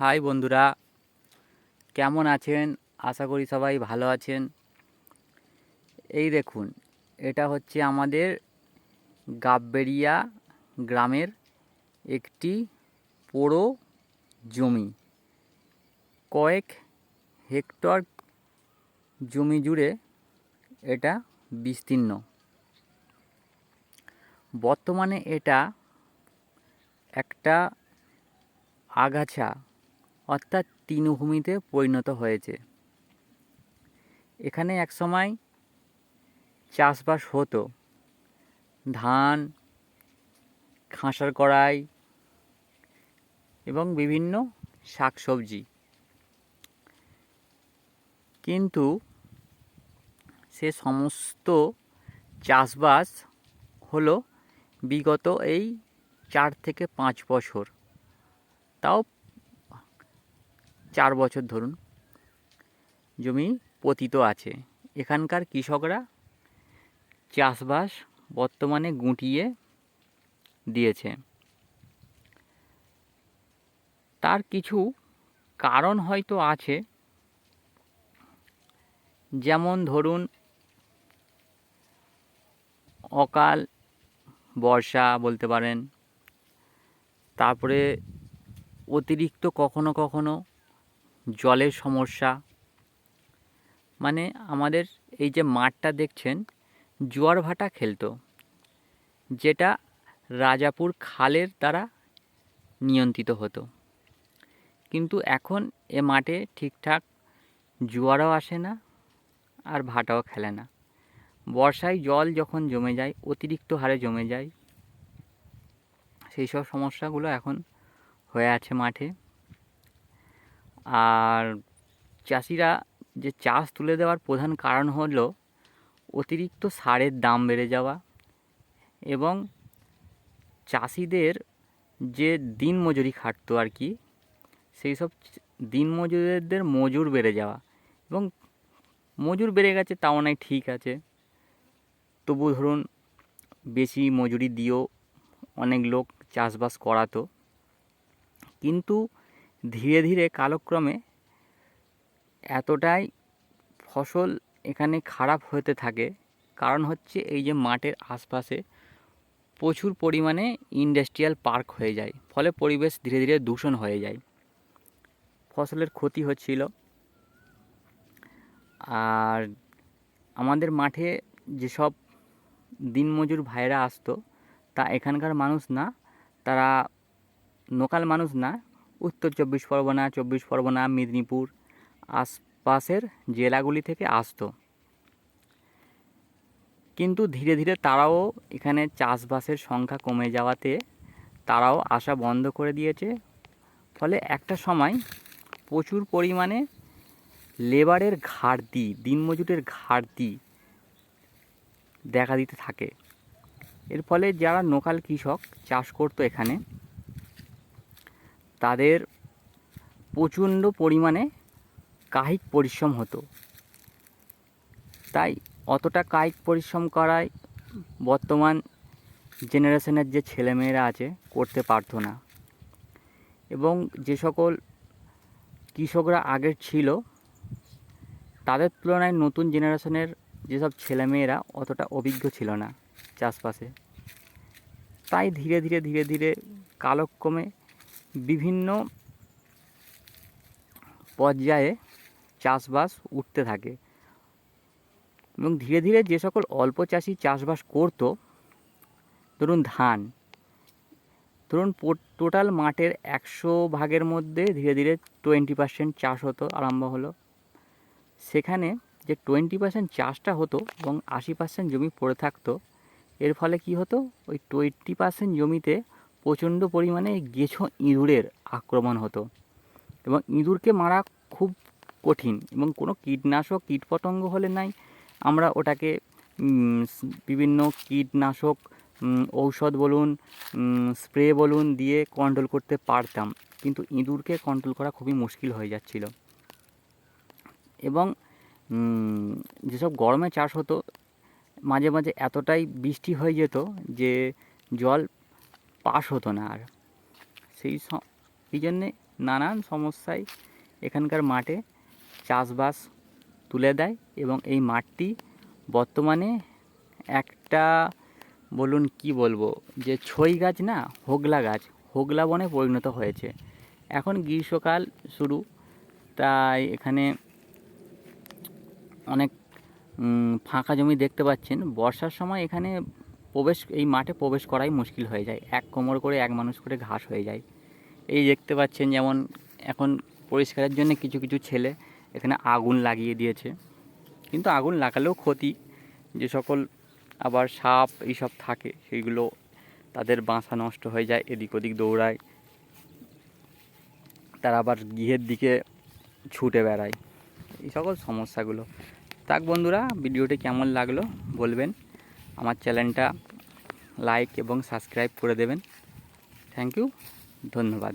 High বন্ধুরা, কেমন আছেন? আশা করি সবাই ভালো আছেন। এই দেখুন, এটা হচ্ছে আমাদের গাববেরিয়া গ্রামের একটি পোড়ো জমি। কয়েক হেক্টর জমি জুড়ে এটা বিস্তীর্ণ। বর্তমানে এটা একটা আগাছা অর্থাৎ তৃণভূমিতে পরিণত হয়েছে। এখানে একসময় চাষবাস হতো। ধান খাঁসার কড়াই এবং বিভিন্ন শাকসবজি। কিন্তু সে সমস্ত চাষবাস হলো বিগত এই চার থেকে পাঁচ বছর। তাও চার বছর ধরুন। জমি পতিত আছে। এখানকার কৃষকরা চাষবাস বর্তমানে গুটিয়ে দিয়েছে। তার কিছু কারণ হয়তো আছে। যেমন ধরুন, অকাল বর্ষা বলতে পারেন। তারপরে অতিরিক্ত কখনো কখনো জলের সমস্যা। মানে আমাদের এই যে মাঠটা দেখছেন, জোয়ার ভাটা খেলতো, যেটা রাজাপুর খালের দ্বারা নিয়ন্ত্রিত হতো। কিন্তু এখন এ মাঠে ঠিকঠাক জোয়ারও আসে না আর ভাটাও খেলে না। বর্ষায় জল যখন জমে যায়, অতিরিক্ত হারে জমে যায়, সেই সব সমস্যাগুলো এখন হয়ে আছে মাঠে। আর চাষিরা যে চাষ তুলে দেওয়ার প্রধান কারণ হলো অতিরিক্ত সারের দাম বেড়ে যাওয়া এবং চাষিদের যে দিন মজুরি খাটতো আর কি, সেই সব দিন মজুরদের মজুর বেড়ে যাওয়া এবং মজুর বেড়ে গেছে তাও নয়, ঠিক আছে। তবু ধরুন বেশি মজুরি দিয়েও অনেক লোক চাষবাস করাতো। কিন্তু ধীরে ধীরে কালক্রমে এতটাই ফসল এখানে খারাপ হতে থাকে। কারণ হচ্ছে এই যে মাঠের আশপাশে প্রচুর পরিমাণে ইন্ডাস্ট্রিয়াল পার্ক হয়ে যায়, ফলে পরিবেশ ধীরে ধীরে দূষণ হয়ে যায়। ফসলের ক্ষতি হচ্ছিল। আর আমাদের মাঠে যেসব দিনমজুর ভাইরা আসতো, তা এখানকার মানুষ না, তারা লোকাল মানুষ না উত্তর চব্বিশ পরগনা চব্বিশ পরগনা, মেদিনীপুর আশপাশের জেলাগুলি থেকে আসতো। কিন্তু ধীরে ধীরে তারাও এখানে চাষবাসের সংখ্যা কমে যাওয়াতে তারাও আসা বন্ধ করে দিয়েছে। ফলে একটা সময় প্রচুর পরিমাণে লেবারের ঘাটতি, দিনমজুরের ঘাটতি দেখা দিতে থাকে। এর ফলে যারা লোকাল কৃষক চাষ করতো এখানে তাদের প্রচণ্ড পরিমাণে কায়িক পরিশ্রম হতো। তাই অতটা কায়িক পরিশ্রম করায় বর্তমান জেনারেশনের যে ছেলেমেয়েরা আছে, করতে পারতো না। এবং যে সকল কৃষকরা আগের ছিল, তাদের তুলনায় নতুন জেনারেশনের যেসব ছেলেমেয়েরা অতটা অভিজ্ঞ ছিল না চাষবাসে। তাই ধীরে ধীরে ধীরে ধীরে কালক্রমে বিভিন্ন পর্যায়ে চাষবাস উঠতে থাকে এবং ধীরে ধীরে যে সকল অল্প চাষি চাষবাস করতো, ধরুন ধান, ধরুন টোটাল মাঠের একশো ভাগের মধ্যে ধীরে ধীরে টোয়েন্টি পার্সেন্ট চাষ হতো, আরম্ভ হলো। সেখানে যে টোয়েন্টি পার্সেন্ট চাষটা হতো এবং আশি পার্সেন্ট জমি পড়ে থাকতো, এর ফলে কি হতো? ওই টোয়েন্টি পার্সেন্ট জমিতে প্রচণ্ড পরিমাণে গেছো ইঁদুরের আক্রমণ হতো। এবং ইঁদুরকে মারা খুব কঠিন এবং কোনো কীটনাশক, কীটপতঙ্গ হলে নাই। আমরা ওটাকে বিভিন্ন কীটনাশক ঔষধ বলুন স্প্রে বলুন দিয়ে কন্ট্রোল করতে পারতাম। কিন্তু ইঁদুরকে কন্ট্রোল করা খুবই মুশকিল হয়ে যাচ্ছিল। এবং যেসব গরমে চাষ হতো, মাঝে মাঝে এতটাই বৃষ্টি হয়ে যেত যে জল পাস হতো না আর। সেই এই জন্যে নানান সমস্যায় এখানকার মাঠে চাষবাস তুলে দেয় এবং এই মাঠটি বর্তমানে একটা, বলুন কি বলব, যে ছই গাছ না, হোগলা গাছ, হোগলা বনে পরিণত হয়েছে। এখন গ্রীষ্মকাল শুরু, তাই এখানে অনেক ফাঁকা জমি দেখতে পাচ্ছেন। বর্ষার সময় এখানে প্রবেশ, এই মাঠে প্রবেশ করাই মুশকিল হয়ে যায়। এক কোমর করে এক মানুষ করে ঘাস হয়ে যায়। এই দেখতে পাচ্ছেন যেমন এখন পরিষ্কারের জন্য কিছু কিছু ছেলে এখানে আগুন লাগিয়ে দিয়েছে। কিন্তু আগুন লাগালেও ক্ষতি। যে সকল আবার সাপ এইসব থাকে, সেইগুলো তাদের বাসা নষ্ট হয়ে যায়, এদিক ওদিক দৌড়ায়। তারা আবার গৃহের দিকে ছুটে বেড়ায়। এই সকল সমস্যাগুলো। তাক বন্ধুরা, ভিডিওটি কেমন লাগল বলবেন। আমার চ্যানেলটা লাইক এবং সাবস্ক্রাইব করে দেবেন। থ্যাংক ইউ ধন্যবাদ।